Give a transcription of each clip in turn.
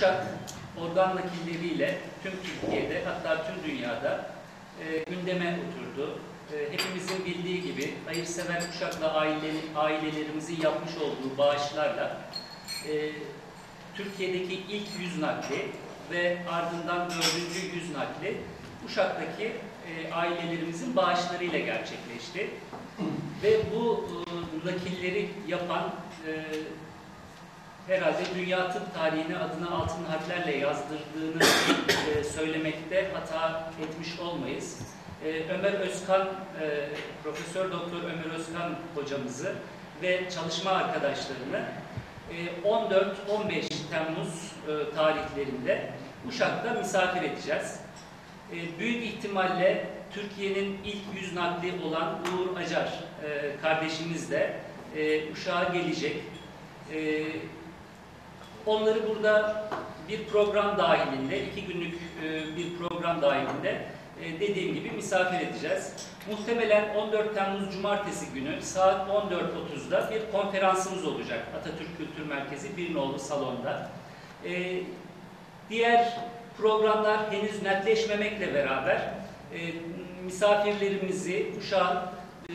Uşak organ nakilleriyle tüm Türkiye'de hatta tüm dünyada e, gündeme oturdu. E, hepimizin bildiği gibi hayırsever Uşak'la aile, ailelerimizin yapmış olduğu bağışlarla e, Türkiye'deki ilk yüz nakli ve ardından dördüncü yüz nakli Uşak'taki e, ailelerimizin bağışlarıyla gerçekleşti. Ve bu e, nakilleri yapan e, herhalde dünya tıp tarihine adına altın harflerle yazdırdığını e, söylemekte hata etmiş olmayız. E, Ömer Özkan, e, Profesör Doktor Ömer Özkan hocamızı ve çalışma arkadaşlarını e, 14-15 Temmuz e, tarihlerinde Uşak'ta misafir edeceğiz. E, büyük ihtimalle Türkiye'nin ilk yüz nakli olan Uğur Acar e, kardeşimiz de e, Uşak'a gelecek. Onları burada bir program dahilinde, iki günlük e, bir program dahilinde e, dediğim gibi misafir edeceğiz. Muhtemelen 14 Temmuz Cumartesi günü saat 14.30'da bir konferansımız olacak Atatürk Kültür Merkezi bir nolu salonda. E, diğer programlar henüz netleşmemekle beraber misafirlerimizi Uşak'ın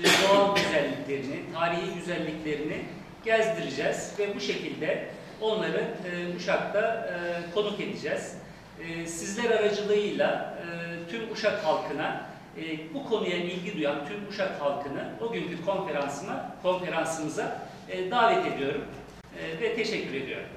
doğal güzelliklerini, tarihi güzelliklerini gezdireceğiz ve bu şekilde onları e, Uşak'ta e, konuk edeceğiz. E, sizler aracılığıyla e, tüm Uşak halkına e, bu konuya ilgi duyan tüm Uşak halkını o günkü konferansıma, konferansımıza e, davet ediyorum e, ve teşekkür ediyorum.